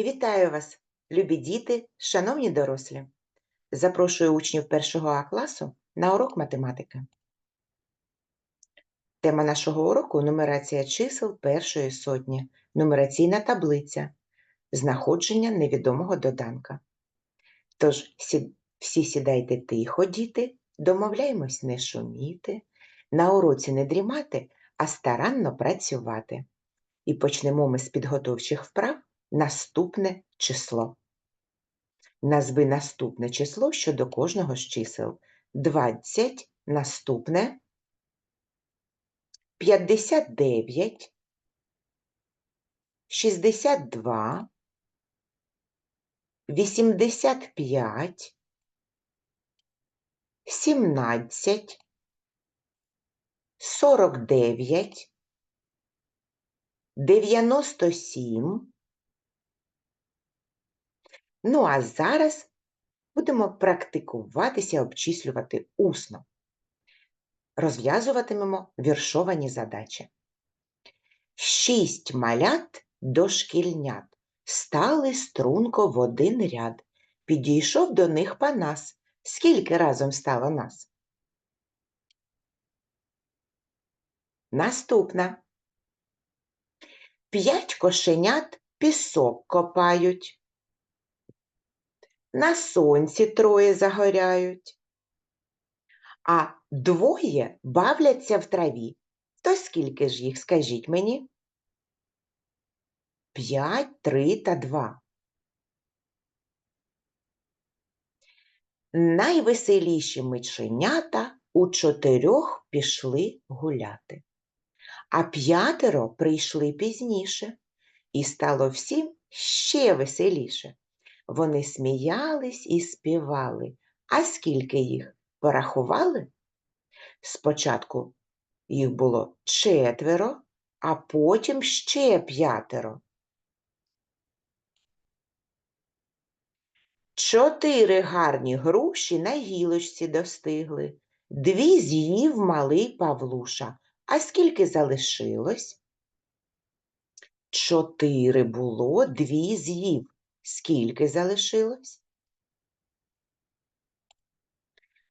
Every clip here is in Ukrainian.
Вітаю вас, любі діти, шановні дорослі. Запрошую учнів першого А класу на урок математики. Тема нашого уроку нумерація чисел першої сотні, нумераційна таблиця, знаходження невідомого доданка. Тож всі сідайте тихо, діти, домовляємось не шуміти, на уроці не дрімати, а старанно працювати. І почнемо ми з підготовчих вправ наступне число. Назви наступне число щодо кожного з чисел. 20 наступне. 59 62 85 17 49 97 Ну, а зараз будемо практикуватися обчислювати усно. Розв'язуватимемо віршовані задачі. Шість малят дошкільнят стали струнко в один ряд. Підійшов до них Панас. Скільки разом стало нас? Наступна. П'ять кошенят пісок копають. На сонці троє загоряють, а двоє бавляться в траві. То скільки ж їх, скажіть мені? П'ять, три та два. Найвеселіші миченята у чотирьох пішли гуляти, а п'ятеро прийшли пізніше, і стало всім ще веселіше. Вони сміялись і співали. А скільки їх порахували? Спочатку їх було четверо, а потім ще п'ятеро. Чотири гарні груші на гілочці достигли. Дві з'їв малий Павлуша. А скільки залишилось? Чотири було, дві з'їв. Скільки залишилось?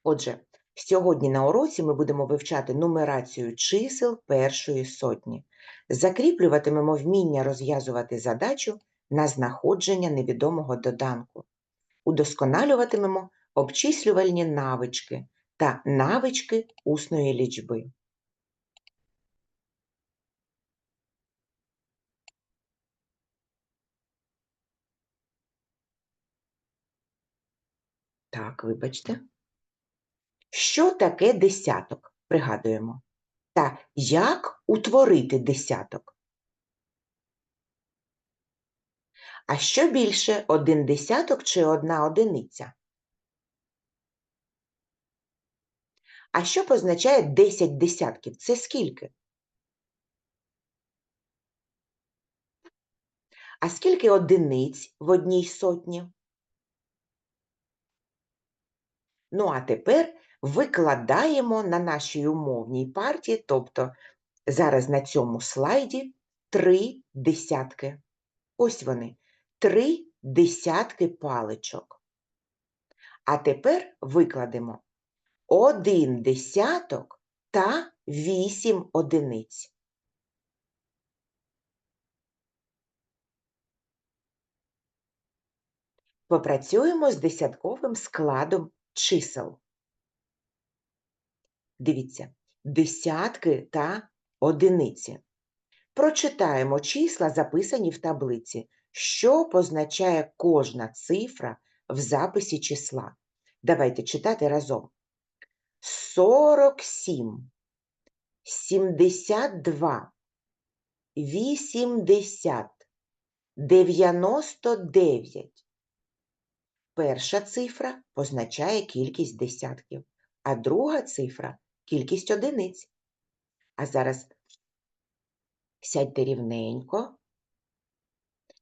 Отже, сьогодні на уроці ми будемо вивчати нумерацію чисел першої сотні. Закріплюватимемо вміння розв'язувати задачу на знаходження невідомого доданку. Удосконалюватимемо обчислювальні навички та навички усної лічби. Так, вибачте. Що таке десяток? Пригадуємо. Та як утворити десяток? А що більше один десяток чи одна одиниця? А що позначає 10 десятків? Це скільки? А скільки одиниць в одній сотні? Ну, а тепер викладаємо на нашій умовній парті, тобто зараз на цьому слайді, три десятки. Ось вони, три десятки паличок. А тепер викладемо один десяток та вісім одиниць. Попрацюємо з десятковим складом чисел. Дивіться, десятки та одиниці. Прочитаємо числа, записані в таблиці, що позначає кожна цифра в записі числа. Давайте читати разом. 47, 72, 80, 99. Перша цифра позначає кількість десятків, а друга цифра кількість одиниць. А зараз сядьте рівненько,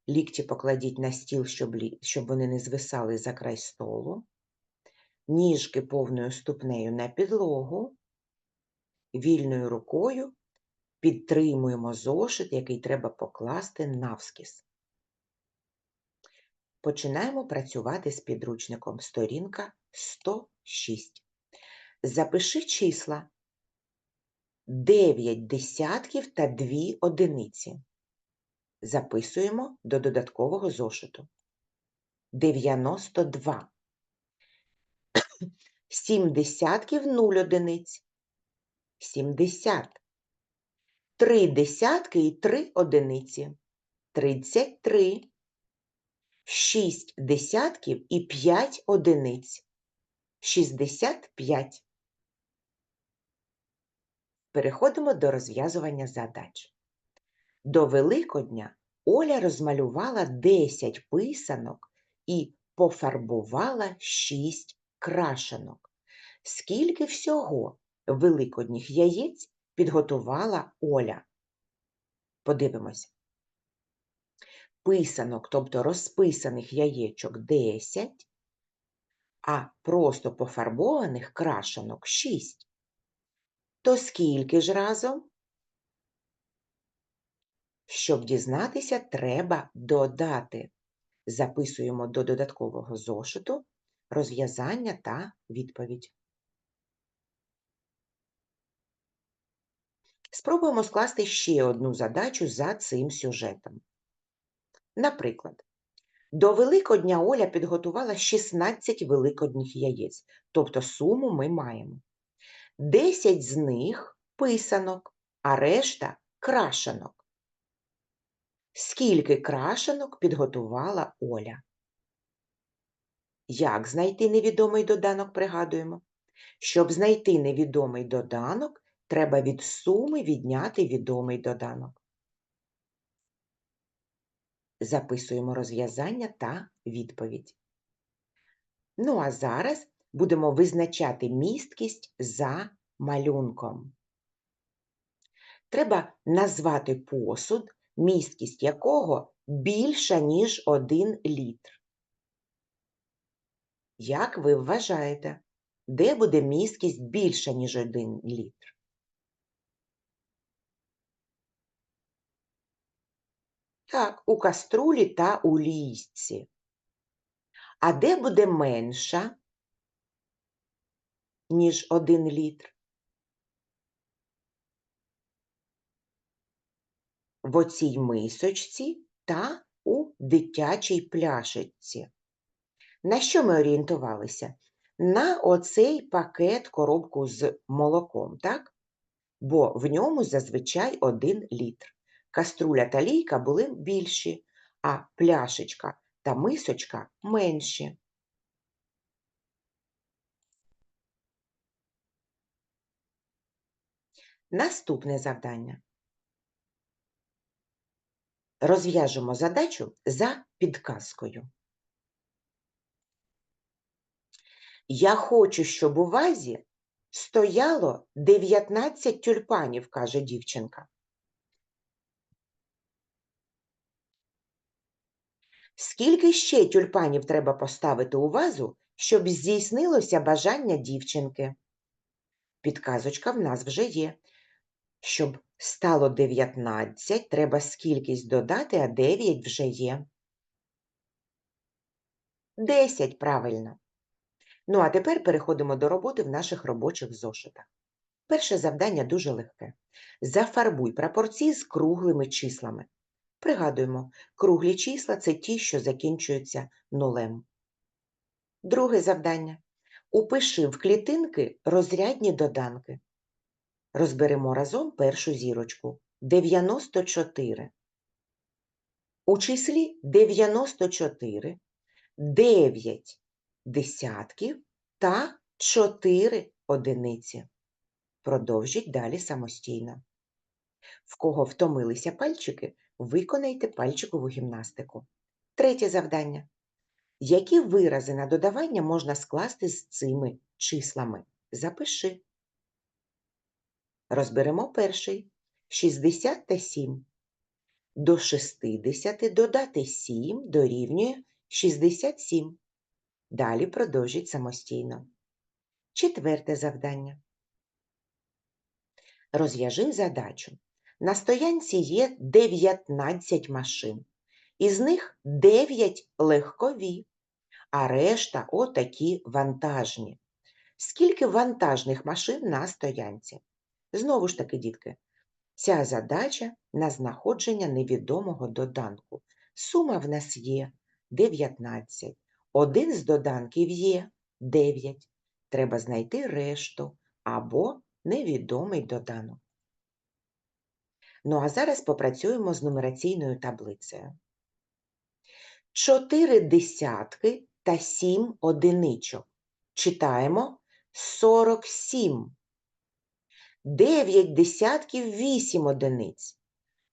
лікті покладіть на стіл, щоб, вони не звисали за край столу, ніжки повною ступнею на підлогу, вільною рукою підтримуємо зошит, який треба покласти навскіз. Починаємо працювати з підручником. Сторінка 106. Запиши числа 9 десятків та 2 одиниці. Записуємо до додаткового зошиту. 92. 7 десятків 0 одиниць. 70. 3 десятки і 3 одиниці. 33. 6 десятків і 5 одиниць. 65. Переходимо до розв'язування задач. До Великодня Оля розмалювала 10 писанок і пофарбувала 6 крашенок. Скільки всього великодніх яєць підготувала Оля? Подивимось. Писанок, тобто розписаних яєчок 10, а просто пофарбованих крашенок 6. То скільки ж разом? Щоб дізнатися, треба додати. Записуємо до додаткового зошиту розв'язання та відповідь. Спробуємо скласти ще одну задачу за цим сюжетом. Наприклад, до Великодня Оля підготувала 16 великодніх яєць, тобто суму ми маємо. 10 з них писанок, а решта крашенок. Скільки крашенок підготувала Оля? Як знайти невідомий доданок, пригадуємо? Щоб знайти невідомий доданок, треба від суми відняти відомий доданок. Записуємо розв'язання та відповідь. Ну а зараз будемо визначати місткість за малюнком. Треба назвати посуд, місткість якого більша, ніж 1 літр. Як ви вважаєте, де буде місткість більша, ніж 1 літр? Так, у каструлі та у лійці. А де буде менша, ніж 1 літр? В оцій мисочці та у дитячій пляшечці. На що ми орієнтувалися? На оцей пакет коробку з молоком, так? Бо в ньому зазвичай 1 літр. Каструля та лійка були більші, а пляшечка та мисочка менші. Наступне завдання. Розв'яжемо задачу за підказкою. Я хочу, щоб у вазі стояло 19 тюльпанів, каже дівчинка. Скільки ще тюльпанів треба поставити у вазу, щоб здійснилося бажання дівчинки? Підказочка в нас вже є. Щоб стало 19, треба скількись додати, а 9 вже є. 10, правильно. Ну, а тепер переходимо до роботи в наших робочих зошитах. Перше завдання дуже легке. Зафарбуй прапорці з круглими числами. Пригадуємо, круглі числа це ті, що закінчуються нулем. Друге завдання. Упиши в клітинки розрядні доданки. Розберемо разом першу зірочку 94. У числі 94 9 десятків та 4 одиниці. Продовжіть далі самостійно. В кого втомилися пальчики, виконайте пальчикову гімнастику. Третє завдання. Які вирази на додавання можна скласти з цими числами? Запиши. Розберемо перший 60 та 7. До 60 додати 7 дорівнює 67. Далі продовжіть самостійно. Четверте завдання. Розв'яжи задачу. На стоянці є 19 машин. Із них 9 легкові, а решта отакі вантажні. Скільки вантажних машин на стоянці? Знову ж таки, дітки, ця задача на знаходження невідомого доданку. Сума в нас є 19. Один з доданків є 9. Треба знайти решту або невідомий доданок. Ну а зараз попрацюємо з нумераційною таблицею. 4 десятки та 7 одиничок. Читаємо 47. 9 десятків 8 одиниць.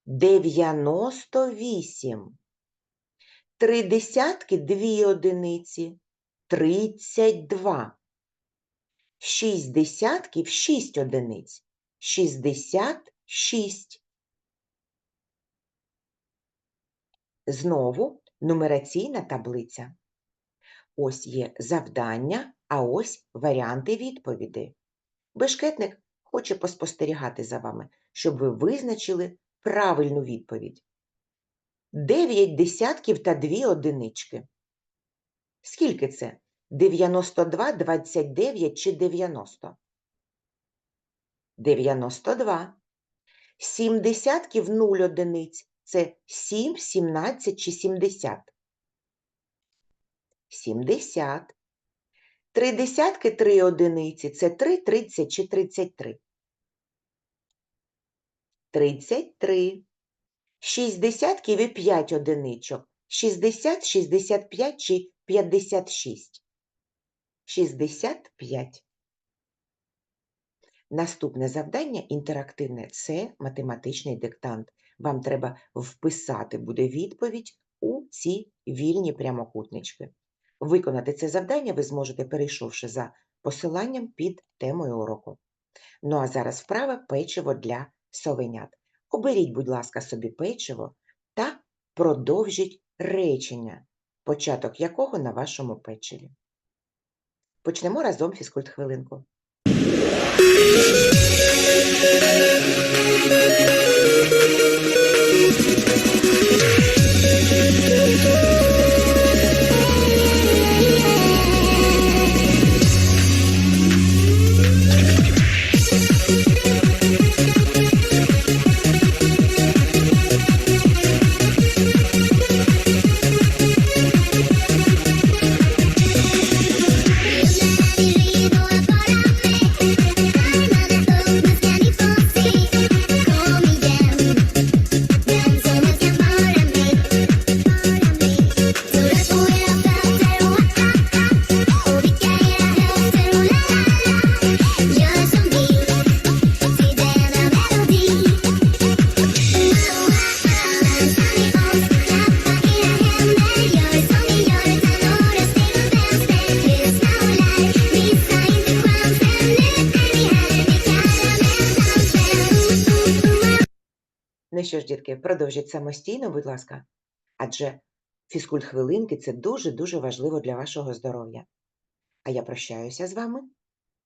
98. 3 десятки 2 одиниці. 32. 6 десятків 6 одиниць. 66. Знову нумераційна таблиця. Ось є завдання, а ось варіанти відповідей. Бешкетник хоче поспостерігати за вами, щоб ви визначили правильну відповідь. 9 десятків та 2 одинички. Скільки це? 92, 29 чи 90? 92. 7 десятків 0 одиниць. Це 7, 17 чи 70? 70. Три десятки 3 одиниці. Це 3, 30 чи 33? 33. 6 десятків і 5 одиничок. 60, 65 чи 56? 65. Наступне завдання інтерактивне – це математичний диктант. Вам треба вписати буде відповідь у ці вільні прямокутнички. Виконати це завдання ви зможете, перейшовши за посиланням під темою уроку. Ну а зараз вправа печиво для совенят. Оберіть, будь ласка, собі печиво та продовжіть речення, початок якого на вашому печиві. Почнемо разом фізкульт-хвилинку. Ну що ж, дітки, продовжіть самостійно, будь ласка, адже фізкульт-хвилинки – це дуже-дуже важливо для вашого здоров'я. А я прощаюся з вами.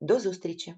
До зустрічі!